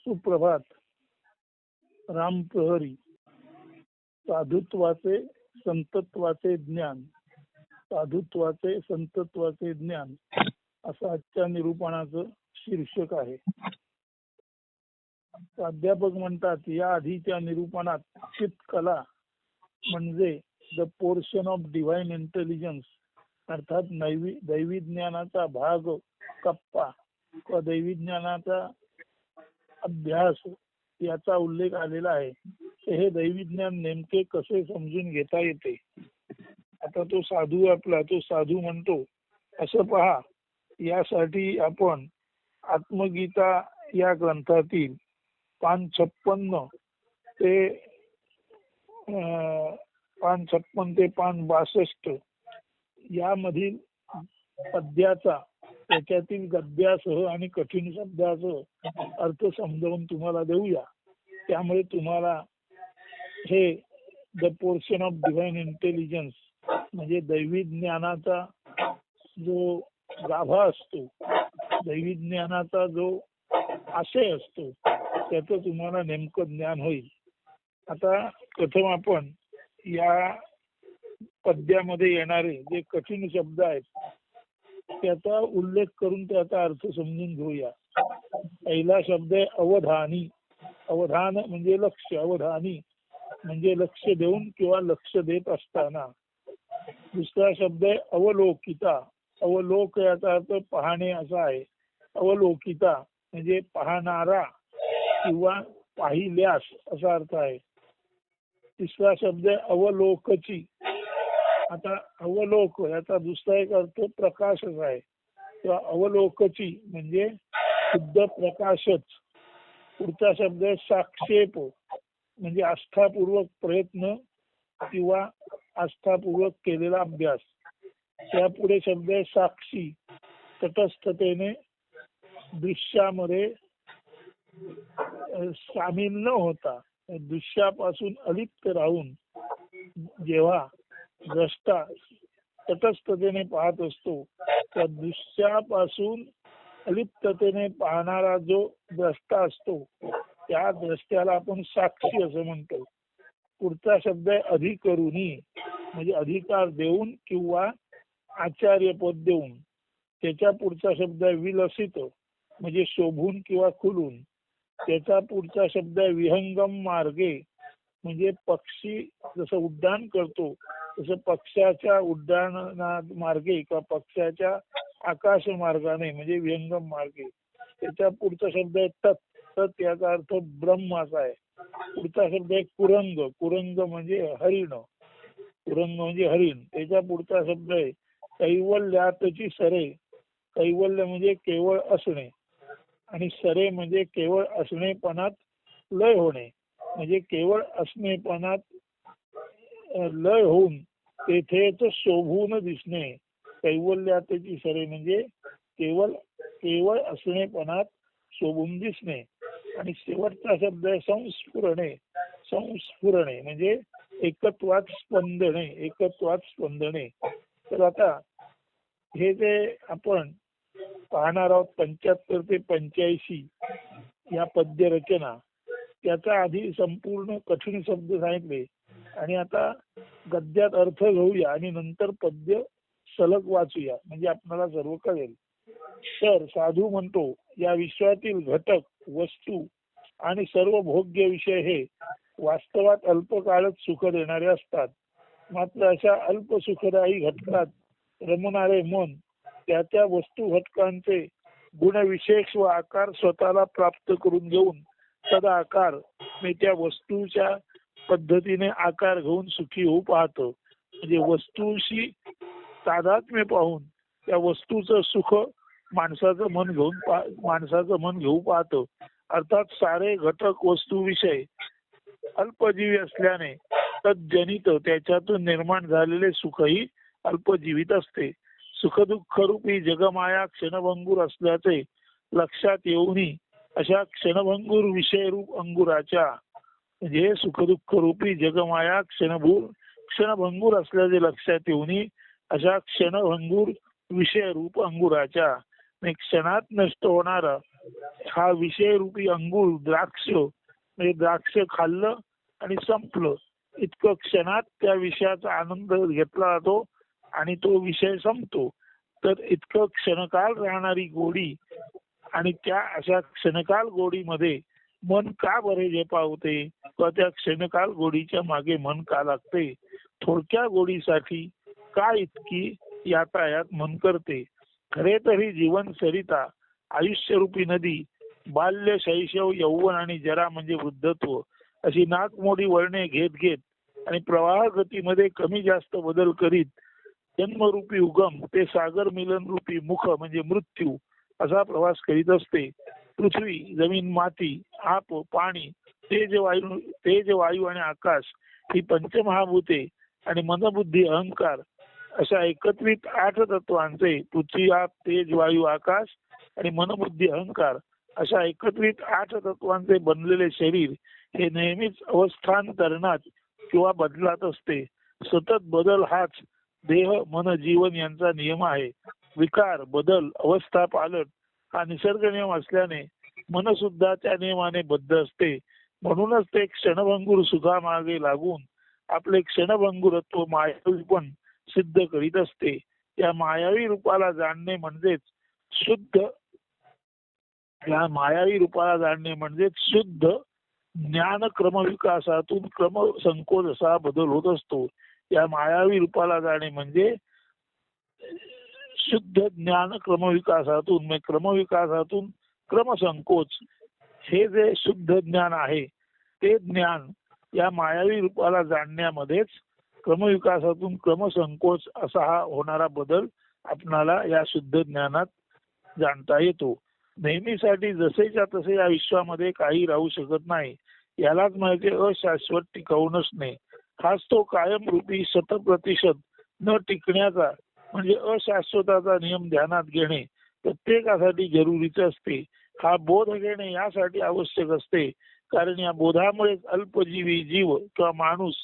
सुप्रभात. राम प्रहरी. साधुत्वाचे संतत्वाचे ज्ञान. साधुत्वाचे संतत्वाचे ज्ञान. असं आजच्या निरूपणाचं शीर्षक आहे. प्राध्यापक म्हणतात या आधीच्या निरूपणात चित्कला म्हणजे the portion of divine intelligence अर्थात दैवी ज्ञानाचा भाग कप्पा. किंवा दैवी ज्ञानाचा अभ्यास याचा उल्लेख आलेला आहे. हे दैवी ज्ञान नेमके कसे समजून घेता येते? आता तो साधू आपला तो साधू म्हणतो असं पहा यासाठी आपण आत्मगीता या ग्रंथातील पान छप्पन्न ते अं, पान छप्पन ते पान बासष्ट यामधील पद्याचा त्याच्यातील गद्यासह आणि कठीण शब्दासह अर्थ समजावून तुम्हाला देऊया. त्यामुळे तुम्हाला हे the portion of divine intelligence म्हणजे दैवी ज्ञानाचा जो गाभा असतो दैवी ज्ञानाचा जो आशय असतो त्याचं तुम्हाला नेमकं ज्ञान होईल. आता प्रथम आपण या पद्यामध्ये येणारे जे कठीण शब्द आहेत त्याचा उल्लेख करून त्याचा अर्थ समजून घेऊया. पहिला शब्द आहे अवधानी. अवधान म्हणजे लक्ष. अवधानी म्हणजे लक्ष देऊन किंवा लक्ष देत असताना. दुसरा शब्द आहे अवलोकिता. अवलोक याचा अर्थ पाहणे असा आहे. अवलोकिता म्हणजे पाहणारा किंवा पाहिल्यास असा अर्थ आहे. तिसरा शब्द आहे अवलोकची. आता अवलोक याचा दुसरा एक अर्थ प्रकाशच आहे. किंवा अवलोकची म्हणजे शुद्ध प्रकाशच. पुढचा शब्द आहे साक्षेप. म्हणजे आस्थापूर्वक प्रयत्न किंवा आस्थापूर्वक केलेला अभ्यास. त्यापुढे शब्द आहे साक्षी. तटस्थतेने दृश्यामध्ये सामील न होता दृश्यापासून अलिप्त राहून जेव्हा द्रष्टा तटस्थतेने पाहत असतो त्या दृश्यापासून अलिप्ततेने पाहणारा जो द्रष्टा असतो त्या द्रष्ट्याला आपण साक्षी असं म्हणतो. पुढचा शब्द आहे अधिकरुणी म्हणजे अधिकार देऊन किंवा आचार्य पद देऊन. त्याच्या पुढचा शब्द आहे विलसित म्हणजे शोभून किंवा खुलून. त्याचा पुढचा शब्द आहे विहंगम मार्गे म्हणजे पक्षी जसं उड्डाण करतो तसं पक्षाच्या उड्डाणा मार्गे किंवा पक्षाच्या आकाश मार्गाने म्हणजे व्यंगम मार्गे. त्याच्या पुढचा शब्द आहे तत्. तत् याचा अर्थ ब्रह्म असा आहे. पुढचा शब्द आहे कुरंग. कुरंग म्हणजे हरिण. कुरंग म्हणजे हरिण. त्याच्या पुढचा शब्द आहे कैवल्यातची सरे. कैवल्य म्हणजे केवळ असणे. आणि सरे म्हणजे केवळ असणेपणात लय होणे. म्हणजे केवळ असणेपणात लय होऊन तेथेच शोभून दिसणे कैवल्यातेची सरे म्हणजे केवळ केवळ असणेपणात शोभून दिसणे आणि शेवटचा शब्द आहे संस्फुरणे. संस्फुरणे म्हणजे एकत्वात स्पंदणे एकत्वात स्पंदणे. तर आता हे जे आपण पाहणार आहोत पंच्याहत्तर ते पंच्याऐंशी या पद्य रचना त्याचा आधी संपूर्ण कठीण शब्द सांगितले. आणि आता गद्यात अर्थ घेऊया आणि नंतर पद्य सलग वाचूया. म्हणजे आपल्याला सर्व कळेल. तर साधू म्हणतो या विश्वातील घटक वस्तू आणि सर्व भोग्य विषय हे वास्तवात अल्पकाळच सुख देणारे असतात. मात्र अशा अल्प सुखदायी घटकात रमणारे मन त्या त्या वस्तू घटकांचे गुणविशेष व आकार स्वतःला प्राप्त करून घेऊन सदा आकार. मी त्या वस्तूच्या पद्धतीने आकार घेऊन सुखी होऊ पाहतो. म्हणजे वस्तूशी तादात्म्य पाहून त्या वस्तूचं सुख माणसाचं मन घेऊन माणसाचं मन घेऊ पाहतो. अर्थात सारे घटक वस्तू विषय अल्पजीवी असल्याने तज्जनित त्याच्यातून निर्माण झालेले सुखही अल्पजीवित असते. सुखदुःख रूपी जगमाया क्षणभंगूर असल्याचे लक्षात येऊनही अशा क्षणभंगूर विषयरूप अंगुराच्या म्हणजे सुखदुःख रूपी जगमाया क्षणभूर क्षणभंगूर असल्याचे लक्षात येऊनही अशा क्षणभंगूर विषय रूप अंगुराच्या म्हणजे क्षणात नष्ट होणारा हा विषय रूपी अंगूर द्राक्ष म्हणजे द्राक्ष खाल्लं आणि संपलं. इतकं क्षणात त्या विषयाचा आनंद घेतला जातो आणि तो विषय संपतो. तर इतकं क्षणकाल राहणारी गोडी आणि त्या अशा क्षणकाल गोडीमध्ये मन का बरे झेपावते किंवा त्या क्षणकाल गोडीच्या मागे मन का लागते? थोडक्या गोडीसाठी का इतकी यातायात मन करते? खरे तरी जीवन सरिता आयुष्यरूपी नदी बाल्य शैशव यौवन आणि जरा म्हणजे वृद्धत्व अशी नाकमोडी वळणे घेत घेत आणि प्रवाह गतीमध्ये कमी जास्त बदल करीत जन्मरूपी उगम ते सागर मिलन रूपी मुख म्हणजे मृत्यू असा प्रवास करीत असते. पृथ्वी जमीन माती आप पाणी तेज वायू तेज वायू आणि आकाश ही पंचमहाभूते आणि मनबुद्धी अहंकार अशा एकत्रित आठ तत्वांचे पृथ्वी आप तेज वायू आकाश आणि मनबुद्धी अहंकार अशा एकत्रित आठ तत्वांचे बनलेले शरीर हे नेहमीच अवस्थांतरणात किंवा बदलात असते. सतत बदल हाच देह मन जीवन यांचा नियम आहे. विकार बदल अवस्था पालट हा निसर्ग नियम असल्याने मन सुद्धा त्या नियमाने बद्ध असते. म्हणूनच ते क्षणभंगूर सुद्धा मागे लागून आपले क्षणभंगुरत्व मायावी पण सिद्ध करीत असते. या मायावी रूपाला जाणणे म्हणजेच शुद्ध या मायावी रूपाला जाणणे म्हणजेच शुद्ध ज्ञान क्रमविकासातून क्रम संकोच असा बदल होत असतो. या मायावी रूपाला जाणे म्हणजे शुद्ध ज्ञान क्रमविकासातून म्हणजे क्रमविकासातून क्रमसंकोच हे जे शुद्ध ज्ञान आहे ते ज्ञान या मायावी रूपाला जाणण्यामध्येच क्रमविकासातून क्रमसंकोच असा हा होणारा बदल आपणाला या शुद्ध ज्ञानात जाणता येतो. नेहमीसाठी जसेच्या तसे या विश्वामध्ये काही राहू शकत नाही यालाच म्हणजे अशाश्वत टिकाऊ नसणे हाच तो कायमरूपी शतप्रतिशत न टिकण्याचा म्हणजे अशाश्वताचा नियम ध्यानात घेणे प्रत्येकासाठी जरुरीचे असते. हा बोध घेणे यासाठी आवश्यक असते. कारण या बोधामुळेच अल्पजीवी जीव किंवा माणूस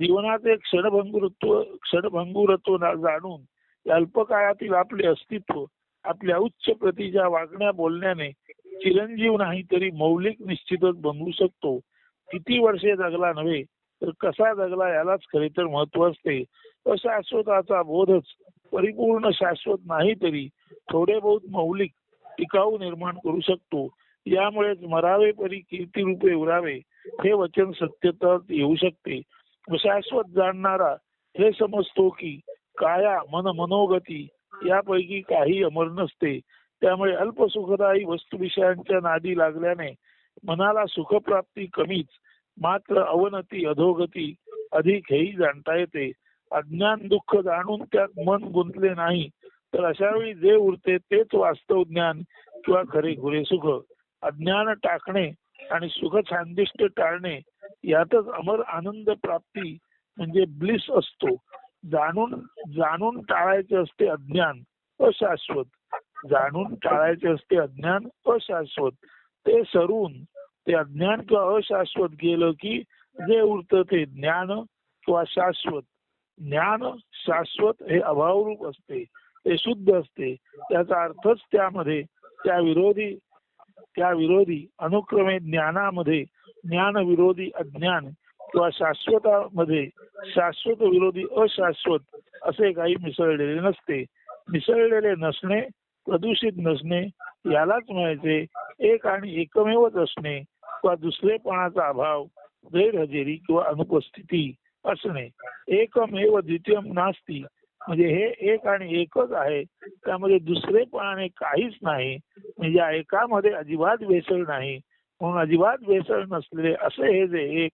जीवनाचे क्षणभंगुरत्व क्षणभंगुरत्व जाणून अल्पकाळातील आपले अस्तित्व आपल्या उच्च प्रतीच्या वागण्या बोलण्याने चिरंजीव नाही तरी मौलिक निश्चितच बनवू शकतो. किती वर्षे जगला नव्हे तर कसा जगला यालाच खरे तर महत्त्व असते. अशाश्वताचा बोधच परिपूर्ण शाश्वत नाही तरी थोडे बहुत मौलिक टिकाऊ निर्माण करू शकतो. यामुळेच मरावे परी कीर्ती रूपे उरावे हे वचन सत्यतात येऊ शकते. शाश्वत जाणणारा हे समजतो की काया मन मनोगती यापैकी काही अमर नसते. त्यामुळे अल्पसुखदायी वस्तुविषयांच्या नादी लागल्याने मनाला सुखप्राप्ती कमीच मात्र अवनती अधोगती अधिक हेही जाणता येते. अज्ञान दुःख जाणून त्यात मन गुंतले नाही तर अशा वेळी जे उरते तेच वास्तव ज्ञान किंवा खरे खुरे सुख. अज्ञान टाकणे आणि सुख छानदिष्ट टाळणे यातच अमर आनंद प्राप्ती म्हणजे ब्लिस असतो. जाणून जाणून टाळायचे असते अज्ञान अशाश्वत. जाणून टाळायचे असते अज्ञान अशाश्वत. ते सरून ते अज्ञान किंवा अशाश्वत गेलं की जे उरतं ते ज्ञान किंवा शाश्वत. ज्ञान शाश्वत हे अभावरूप असते. ते शुद्ध असते. त्याचा अर्थच त्यामध्ये त्या विरोधी त्या विरोधी अनुक्रमे ज्ञानामध्ये ज्ञान विरोधी अज्ञान किंवा शाश्वतामध्ये शाश्वत विरोधी अशाश्वत असे काही मिसळलेले नसते. मिसळलेले नसणे प्रदूषित नसणे यालाच म्हणायचे एक आणि एकमेवच असणे किंवा दुसरेपणाचा अभाव गैरहजेरी किंवा अनुपस्थिती. असणे एकमेव द्वितीय नास्ती म्हणजे हे एक आणि एकच आहे. त्यामध्ये दुसरेपणाने काहीच नाही. म्हणजे एकामध्ये अजिबात भेसळ नाही. म्हणून अजिबात भेसळ नसलेले असे हे जे एक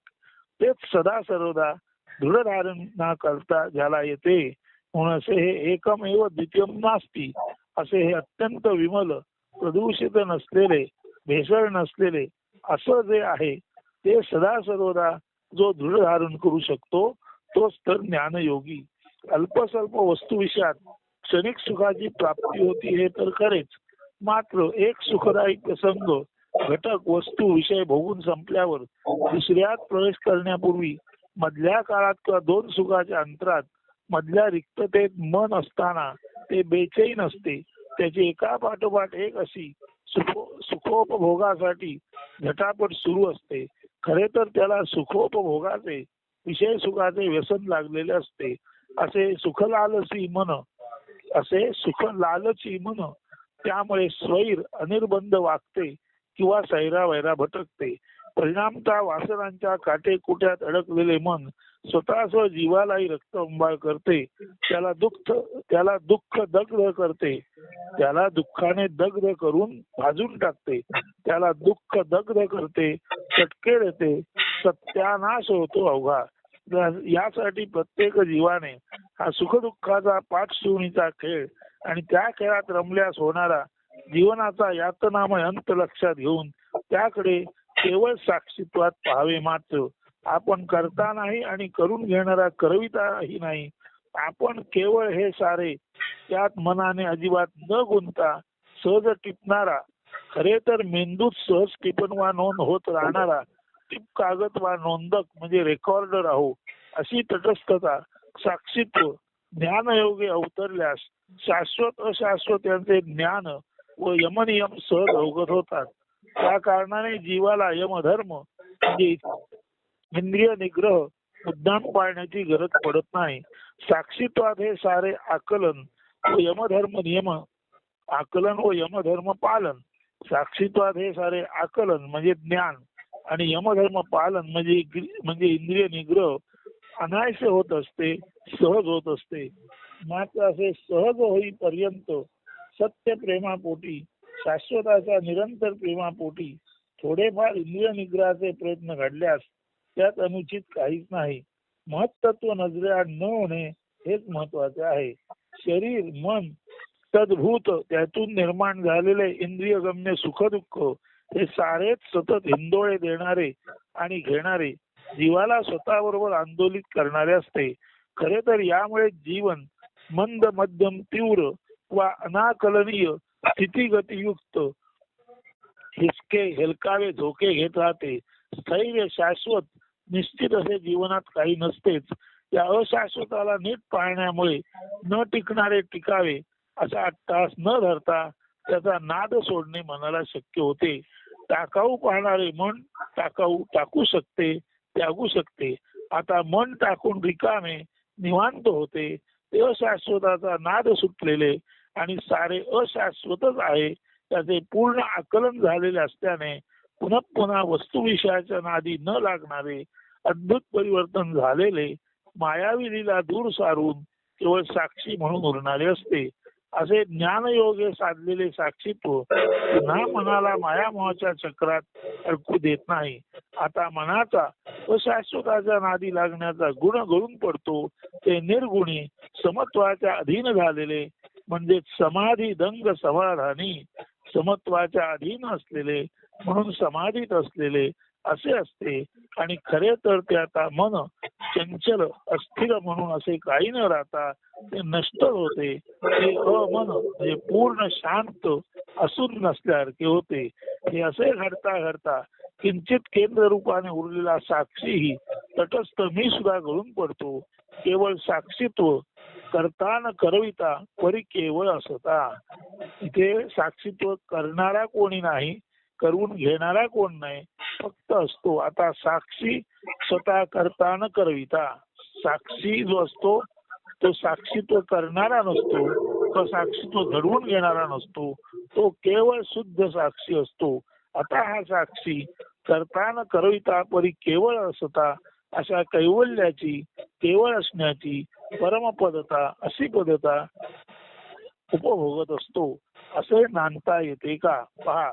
तेच सदा सर्वदा दृढ धारण न करता ज्याला येते. म्हणून असे हे एकमेव द्वितीय नास्ती असे हे अत्यंत विमल प्रदूषित नसलेले भेसळ नसलेले असं जे आहे ते सदा सर्वदा जो दृढ धारण करू शकतो तोच तर ज्ञानयोगी. अल्पस्वल्प वस्तुविषयात क्षणिक सुखाची प्राप्ती होती हे तर खरेच. मात्र एक सुखदायी प्रसंग घटक वस्तू विषय भोगून संपल्यावर दुसऱ्यात प्रवेश करण्यापूर्वी मधल्या काळात किंवा दोन सुखाच्या अंतरात मधल्या रिक्ततेत मन असताना ते बेचैन असते. त्याची एका पाठोपाठ एक अशी सुखो सुखोपभोगासाठी झटापट सुरू असते. खरे तर त्याला सुखोपभोगाचे विषय सुखाचे व्यसन लागलेले असते. असे सुख लालसी मन असे सुख लालची मन त्यामुळे स्वैर अनिर्बंध वागते किंवा सैरा वैरा भटकते. परिणामता वासनांच्या काटे कुट्यात अडकलेले मन स्वतःच जीवालाही रक्तंबाळ करते. त्याला दुःख त्याला दुःख दग्ध करते. त्याला दुःखाने दग्ध करून भाजून टाकते. त्याला दुःख दग्ध करते चटके देते. सत्यानाश होतो अवघा. यासाठी प्रत्येक जीवाने हा सुखदुःखाचा पाठशिवणीचा खेळ आणि त्या खेळात रमल्यास होणारा जीवनाचा यातनामय अंत लक्षात घेऊन त्याकडे केवळ साक्षीत्वात पाहावे मात्र. आपण करता नाही आणि करून घेणारा करविताही नाही. आपण केवळ हे सारे त्यात मनाने अजिबात न गुंता सहज टिपणारा खरे तर मेंदूत सहज टिपण वा नोंद होत राहणारा टिप कागद वा नोंदक म्हणजे रेकॉर्डर आहो अशी तटस्थता साक्षीत्व ज्ञानयोगे अवतरल्यास शाश्वत अशाश्वत यांचे ज्ञान व यमनियम सहज अवगत होतात. त्या कारणाने जीवाला यमधर्म म्हणजे इंद्रिय निग्रह मुद्दाम पाळण्याची गरज पडत नाही. साक्षीत्वात हे सारे आकलन व यमधर्म नियम आकलन व यमधर्म पालन. साक्षीत्वात हे सारे आकलन म्हणजे ज्ञान आणि यमधर्म पालन म्हणजे म्हणजे इंद्रिय निग्रह अनायसे होत असते सहज होत असते. मात्र असे सहज होईपर्यंत सत्य प्रेमापोटी शाश्वताच्या निरंतर प्रेमापोटी थोडेफार इंद्रिय निग्रहाचे प्रयत्न घडल्यास त्यात अनुचित काहीच नाही. महत्त्व नजरेआड न होणे हेच महत्त्वाचे आहे. शरीर मन तद्भूत त्यातून निर्माण झालेले इंद्रियगम्य सुख दुःख हे सारेच सतत हिंदोळे देणारे आणि घेणारे जीवाला स्वतःबरोबर आंदोलित करणारे असते. खरे तर यामुळे जीवन मंद मध्यम तीव्र वा अनाकलनीय स्थितीगतीयुक्त. हिसके हेलकावे धोके घेत राहते. स्थैर्य शाश्वत निश्चित असे जीवनात काही नसतेच. या अशाश्वताला नीट पाळण्यामुळे न टिकणारे टिकावे असा अट्टास न धरता त्याचा नाद सोडणे मनाला शक्य होते. टाकाऊ पाहणारे मन टाकाऊ टाकू शकते त्यागू शकते. आता मन टाकून रिकामे निवांत होते. ते अशाश्वताचा नाद सुटलेले आणि सारे अशाश्वतच आहे त्याचे पूर्ण आकलन झालेले असल्याने पुन्हा पुन्हा वस्तुविषयाच्या नादी न लागणारे अद्भुत परिवर्तन झालेले मायाविधीला दूर सारून केवळ साक्षी म्हणून उरणारे असते. असे ज्ञानयोगे साधलेले साक्षीत्व पुन्हा मनाला मायामोहाच्या चक्रात अडकू देत नाही. आता मनाचा व शाश्वताच्या नादी लागण्याचा गुण गळून पडतो ते निर्गुणी समत्वाच्या अधीन झालेले म्हणजे समाधी दंग समाधानी समत्वाच्या अधीन असलेले म्हणून समाधीत असलेले असे असते. आणि खरे तर ते आता मन चंचल अस्थिर म्हणून असे काही न राहता ते नष्ट होते. ते अमन म्हणजे पूर्ण शांत असून नसल्यासारखे होते. हे असे घडता घडता किंचित केंद्र रूपाने उरलेला साक्षीही तटस्थ मी सुद्धा गळून पडतो. केवळ साक्षीत्व करता न करविता परी केवळ असता. इथे साक्षीत्व करणारा कोणी नाही करून घेणारा कोण नाही फक्त असतो. आता साक्षी स्वतः करता न करविता. साक्षी जो असतो तो साक्षीत्व करणारा नसतो तो साक्षीत्व घडवून घेणारा नसतो तो केवळ शुद्ध साक्षी असतो. आता हा साक्षी करता न करविता परी केवळ असता अशा कैवल्याची केवळ असण्याची परमपदता अशी पदता उपभोगत असतो. असे नांदता येते का? पहा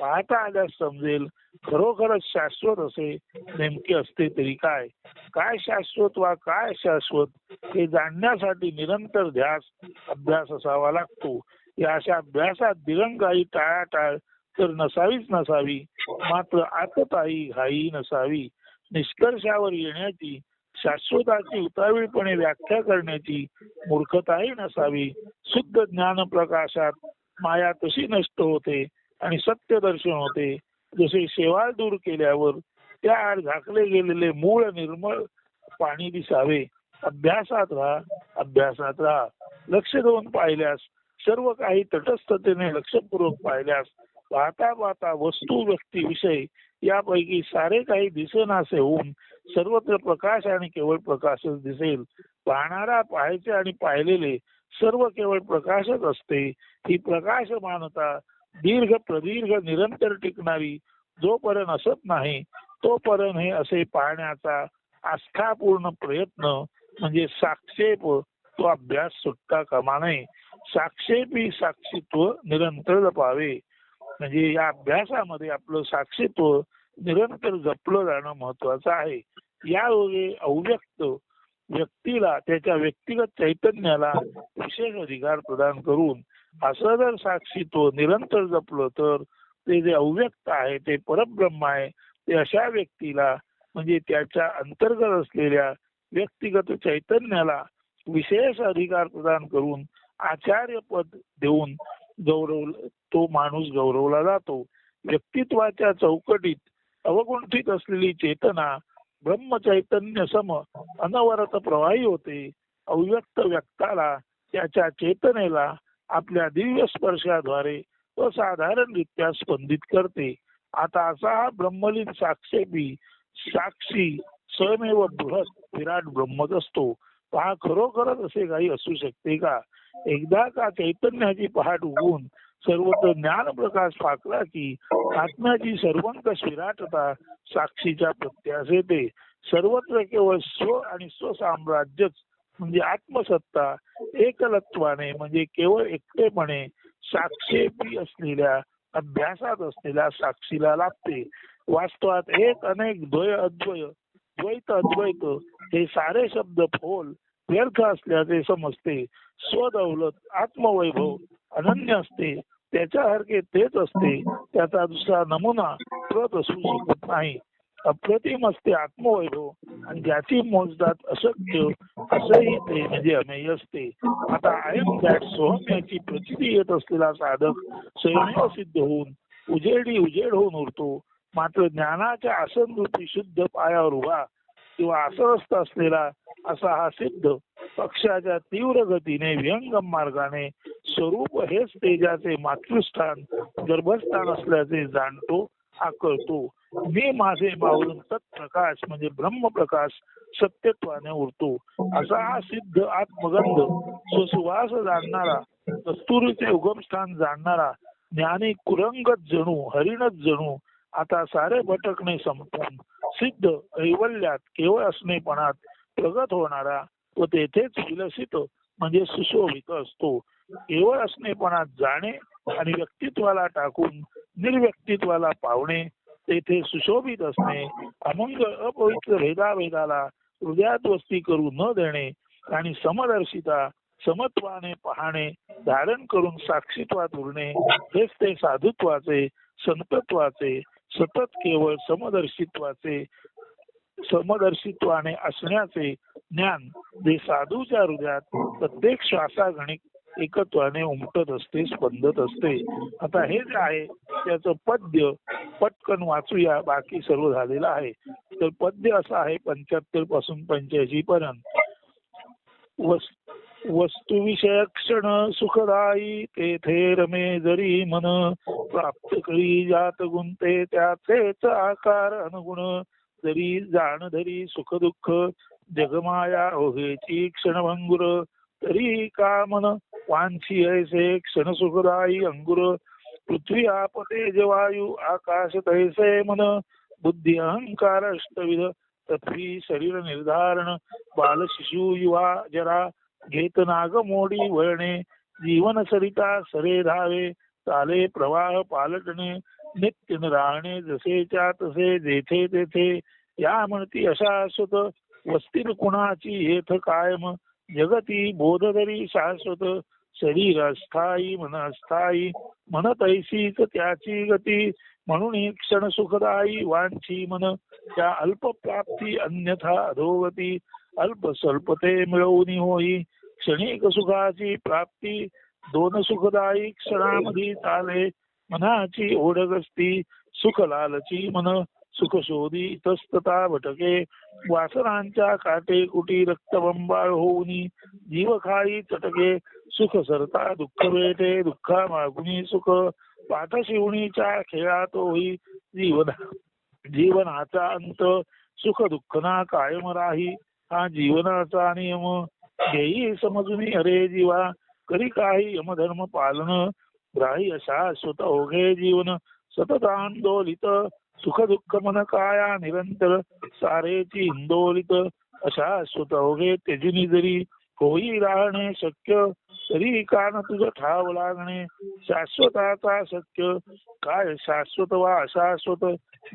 पाहता आल्यास समजेल खरोखरच शाश्वत असे नेमके असते तरी काय? काय शाश्वत वा काय शाश्वत? हे जाणण्यासाठी निरंतर ध्यास अभ्यास असावा लागतो. या अशा अभ्यासात दिरंगाई टाळाटाळ तर नसावीच नसावी मात्र आतताई घाई नसावी. निष्कर्षावर येण्याची शाश्वताची उतावीळपणे व्याख्या करण्याची मूर्खताही नसावी. शुद्ध ज्ञान प्रकाशात माया तशी नष्ट होते आणि सत्य दर्शन होते. जसे शेवाळ दूर केल्यावर त्या आड झाकले गेलेले मूळ निर्मळ पाणी दिसावे. अभ्यासात राहा अभ्यासात राहा. लक्ष देऊन पाहिल्यास सर्व काही तटस्थतेने लक्षपूर्वक पाहिल्यास पाहता पाहता वस्तू व्यक्ती विषय यापैकी सारे काही दिसेनासे होऊन सर्वत्र प्रकाश आणि केवळ प्रकाशच दिसेल. पाहणारा पाहायचे आणि पाहिलेले सर्व केवळ प्रकाशच असते. ही प्रकाशमानता दीर्घ प्रदीर्घ निरंतर टिकणारी जोपर्यंत असत नाही तोपर्यंत हे असे पाहण्याचा आस्थापूर्ण प्रयत्न म्हणजे साक्षेप तो अभ्यास सुटता कामा नये. साक्षेपी साक्षीत्व निरंतर जपावे. म्हणजे या अभ्यासामध्ये आपलं साक्षीत्व निरंतर जपलं जाणं महत्वाचं आहे. या अव्यक्त व्यक्तीला त्याच्या व्यक्तिगत चैतन्याला विशेष अधिकार प्रदान करून असं जर साक्षीत्व निरंतर जपलं तर ते जे अव्यक्त आहे ते परब्रह्म आहे ते अशा व्यक्तीला म्हणजे त्याच्या अंतर्गत असलेल्या व्यक्तिगत चैतन्याला विशेष अधिकार प्रदान करून आचार्य पद देऊन गौरव तो माणूस गौरवला जातो. व्यक्तित्वाच्या चौकटीत अवगुंठित असलेली चेतना ब्रह्मचैतन्य सम अनवरत प्रवाही होते. अव्यक्त व्यक्ताला त्याच्या चेतनेला आपल्या दिव्य स्पर्शाद्वारे असाधारणरित्या स्पंदित करते. आता असा हा ब्रह्मलीन साक्षेपी साक्षी स्वयमेव बृहत विराट ब्रह्मच असतो. पहा खरोखरच असे काही असू शकते का? एकदा का चैतन्याची पहाट उगवून सर्वत्र ज्ञान प्रकाश फाकला की आत्म्याची सर्वंकष विराटता साक्षीच्या प्रत्यास येते. सर्वत्र केवळ स्व आणि स्वसाम्राज्यच म्हणजे आत्मसत्ता एकलत्वाने म्हणजे केवळ एकटेपणे साक्षेपी असलेल्या अभ्यासात असलेल्या साक्षीला लाभते. वास्तवात एक अनेक द्वय अद्वय द्वैत अद्वैत हे सारे शब्द फोल व्यर्थ असल्याचे समजते. स्वदौलत आत्मवैभव अनन्य असते. त्याच्यासारखे तेच असते. त्याचा दुसरा नमुना प्रत असू शकत नाही. अप्रतिम असते आत्मवैभव आणि ज्याची मोजदात अशक्य असंही ते म्हणजे अमेय असते. आता आय एम दॅट सोहम याची प्रचिती येत असलेला साधक स्वयंमेव सिद्ध होऊन उजेडी उजेड होऊन उरतो. मात्र ज्ञानाच्या आसन रूपी शुद्ध पायावर उभा किंवा आसनस्थ असलेला असा हा सिद्ध पक्षाच्या तीव्र गतीने विहंगम मार्गाने स्वरूप हेच तेजाचे मातृस्थान गर्भस्थान असल्याचे जाणतो हा कळतो मी माझे बावरून तत्प्रकाश म्हणजे ब्रह्मप्रकाश सत्यत्वाने उरतो. असा हा सिद्ध आत्मगंध स्वसुवास जाणणारा कस्तुरीचे उगमस्थान जाणणारा ज्ञानी कुरंगत जणू हरिणच जणू आता सारे भटकणे संपून सिद्ध कैवल्यात केवळ असणेपणात प्रगत होणारा व तेथेच विलसित म्हणजे सुशोभित असतो. केवळ असणेपणात जाणे आणि व्यक्तित्वाला टाकून निर्व्यक्तित्वाला पावणे तेथे सुशोभित असणे अमंग अपवित्र भेदाभेदाला हृदयात वस्ती करू न देणे आणि समदर्शिता समत्वाने पाहणे धारण करून साक्षीत्वात उरणे हेच ते साधुत्वाचे संतत्वाचे सतत केवळ समदर्शित्वाचे समदर्शित्वाने असण्याचे ज्ञान जे साधूच्या हृदयात प्रत्येक श्वासागणिक एकत्वाने उमटत असते स्पंदत असते. आता हे जे आहे त्याचं पद्य पटकन वाचूया बाकी सर्व झालेलं आहे. तर पद्य असं आहे पंच्याहत्तरपासून पंच्याऐंशी पर्यंत. वस्तुविषय क्षण सुखदायी तेथे रमे जरी मन प्राप्त करी जात गुंते त्याचेच आकार अनुगुण. जरी जाण धरी सुख दुःख जगमाया ओहेची क्षणभंगुर तरी का मन वांछी ऐसे क्षण सुखदायी अंगुर। पृथ्वी आपते तेज वायू आकाश तैसे मन। बुद्धी अहंकार अष्टविध तथ्वी शरीर निर्धारण। बाल शिशु युवा जरा घेत नाग मोडी वळणे। जीवन सरिता सरे धावे चाले प्रवाह पालटणे। नित्य न राहणे जसेच्या तसे जेथे तेथे। या म्हणती अशा असत वस्तीर कुणाची येथ कायम। जगती बोधधरी शाश्वत शरीर अस्थायी मन अस्थायी मन तैसीच त्याची गती. म्हणून ही क्षण सुखदायी वांछी मन त्या अल्प प्राप्ती अन्यथा अधोगती अल्प स्वल्पते मिळवून होई क्षणिक सुखाची प्राप्ती. दोन सुखदायी क्षणामध्ये चाले मनाची ओढगस्ती सुख लालची मन. सुख शोधी इतस्तता भटके वासरांच्या काटे कुटी रक्तबंबाळ होऊन जीव खाई चटके सुख सरता दुःख भेटे दुःखा मागुनी सुख पाठ शिवणीच्या खेळात होई जीवन जीवनाचा अंत सुख दुःखना कायम राही हा जीवनाचा नियम. घेई समजुनी अरे जीवा करी काही यमधर्म पालन राही अशा स्वत ओघे जीवन सतत आंदोलित सुख दुःख मन काया निरंतर सारेची हिंदोलित अशाश्वत ओघे तेजिनी जरी होई राहणे शक्य तरी कान तुझं ठाव लागणे शाश्वताचा शक्य काय शाश्वत वा अशाश्वत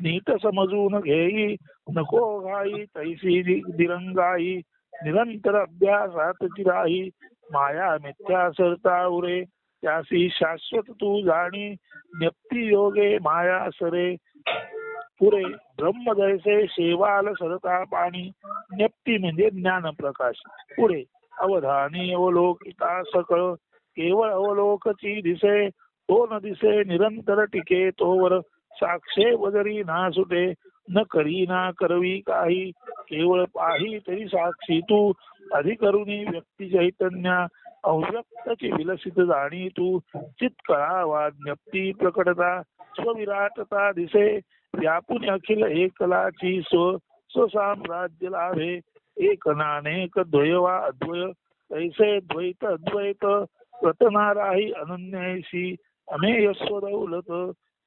नीट समजून घेई. नको घाई तैसी दिरंगाई निरंतर अभ्यासात राही. माया मिथ्या सरता उरे त्यासी शाश्वत तू जाणी. व्यक्ती योगे माया सरे. पुरे ब्रह्म जैसे शेवाल सरता पाणी नेप्ती म्हणजे ज्ञान प्रकाश पुढे अवधानी अवलोकिता सकळ केवळ अवलोकची दिसे तो न दिसे निरंतर टिके तोवर साक्षे वजरी ना सुटे न करी ना करवी काही केवळ पाही तरी साक्षी तू अधिकरुणी व्यक्ती चैतन्या अव्यक्तची विलसित जाणी तू चित्कळा वा ज्ञप्ती प्रकटता स्वविराटता दिसे व्यापून अखिल एकलाची स्व स्वसाम्राज्य लाभे. एक नानेक द्वय वा अद्वय. तैसे द्वैत अद्वैत? रतनाराही अनन्यशी अमेय स्वदौलत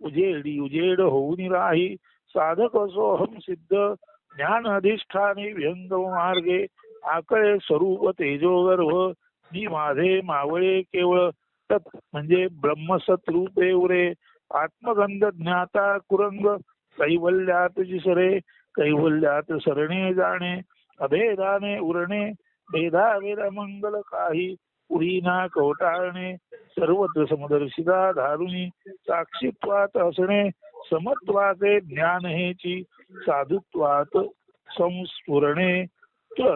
उजेडी उजेड होऊन राही. साधक सोहम सिद्ध. ज्ञान अधिष्ठाने व्यंग मार्गे. आकळे स्वरूप तेजोगर्भ मी माझे मावळे केवळ. तत् म्हणजे ब्रह्मसत रूपे उरे. आत्मगंध ज्ञाता कुरंग. कैवल्यात जिसरे कैवल्यात सरणे जाणे अभेदाने उरणे भेदाभेद मंगल काही उरीना कवटाळणे सर्वत्र समदर्शिता धारुणी साक्षीत्वात असणे समत्वाचे ज्ञान हेची साधुत्वात संस्फुरणे। तर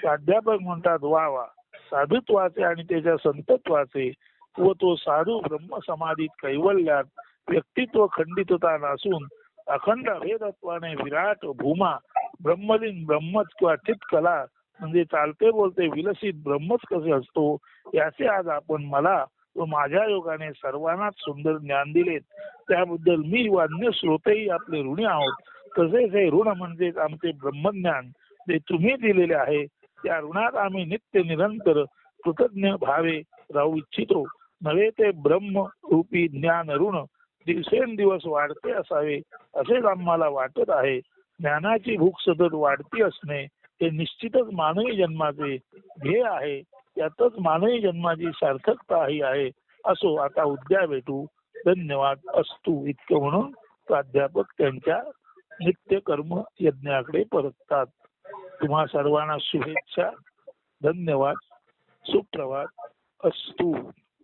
प्राध्यापक म्हणतात वा वा साधुत्वाचे आणि त्याच्या संतत्वाचे व तो साधू ब्रह्म समाधीत कैवल्यात व्यक्तित्व खंडितता नसून अखंड भेदत्वाने विराट भूमा ब्रह्मलिंग ब्रह्मच किंवा चित कला म्हणजे चालते बोलते विलसित ब्रह्मच कसे असतो याचे आज आपण मला व माझ्या योगाने सर्वांनाच सुंदर ज्ञान दिलेत. त्याबद्दल मी व अन्य श्रोतेही आपले ऋणी आहोत. तसेच हे ऋण म्हणजेच आमचे ब्रह्मज्ञान जे तुम्ही दिलेले आहे त्या ऋणात आम्ही नित्य निरंतर कृतज्ञ भावे राहू इच्छितो. नव्हे ते ब्रह्म रूपी ज्ञान ऋण दिवसेंदिवस वाढते असावे असेच आम्हाला वाटत आहे. ज्ञानाची भूक सतत वाढती असणे हे निश्चितच मानवी जन्माचे ध्येय आहे. यातच मानवी जन्माची सार्थकता ही आहे असो आता उद्या भेटू. धन्यवाद असतू इतकं म्हणून प्राध्यापक त्यांच्या नित्य कर्म यज्ञाकडे परततात. तुम्हा सर्वांना शुभेच्छा. धन्यवाद. सुप्रभात. असतू.